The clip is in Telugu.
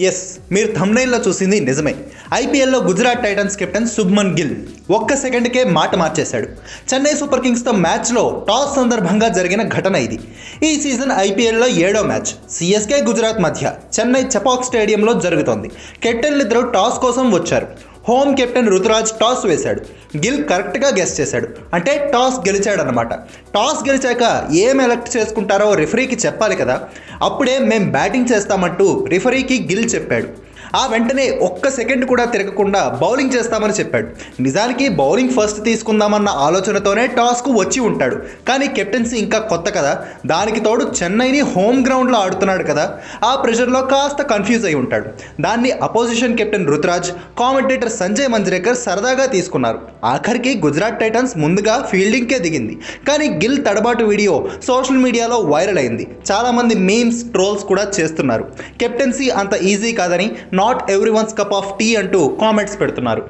ఎస్ మీరు థంబ్నైల్లో చూసింది నిజమే. ఐపీఎల్లో గుజరాత్ టైటన్స్ కెప్టెన్ శుభ్మన్ గిల్ ఒక్క సెకండ్కే మాట మార్చేశాడు. చెన్నై సూపర్ కింగ్స్తో మ్యాచ్లో టాస్ సందర్భంగా జరిగిన ఘటన ఇది. ఈ సీజన్ ఐపీఎల్లో ఏడో మ్యాచ్. సిఎస్కే గుజరాత్ మధ్య చెన్నై చపాక్ స్టేడియంలో జరుగుతోంది. కెప్టెన్లు ఇద్దరు టాస్ కోసం వచ్చారు. హోమ్ కెప్టెన్ రుతురాజ్ టాస్ వేశాడు. గిల్ కరెక్ట్గా గెస్ట్ చేశాడు. అంటే టాస్ గెలిచాడనమాట టాస్ గెలిచాక ఏం ఎలక్ట్ చేసుకుంటారో రిఫరీకి చెప్పాలి కదా. అప్పుడే మేం బ్యాటింగ్ చేస్తామంటూ రిఫరీకి గిల్ చెప్పాడు. ఆ వెంటనే ఒక్క సెకండ్ కూడా తిరగకుండా బౌలింగ్ చేస్తామని చెప్పాడు. నిజానికి బౌలింగ్ ఫస్ట్ తీసుకుందామన్న ఆలోచనతోనే టాస్క్ వచ్చి ఉంటాడు. కానీ కెప్టెన్సీ ఇంకా కొత్త కదా. దానికి తోడు చెన్నైని హోమ్ గ్రౌండ్లో ఆడుతున్నాడు కదా. ఆ ప్రెషర్లో కాస్త కన్ఫ్యూజ్ అయి ఉంటాడు. దాన్ని opposition captain Ruturaj commentator Sanjay Manjrekar సరదాగా తీసుకున్నారు. ఆఖరికి గుజరాత్ టైటన్స్ ముందుగా ఫీల్డింగ్కే దిగింది. కానీ గిల్ తడబాటు వీడియో సోషల్ మీడియాలో వైరల్ అయింది. చాలామంది మీమ్స్ ట్రోల్స్ కూడా చేస్తున్నారు. కెప్టెన్సీ అంత ఈజీ కాదని not everyone's cup of tea అంటూ కామెంట్స్ పెడుతున్నారు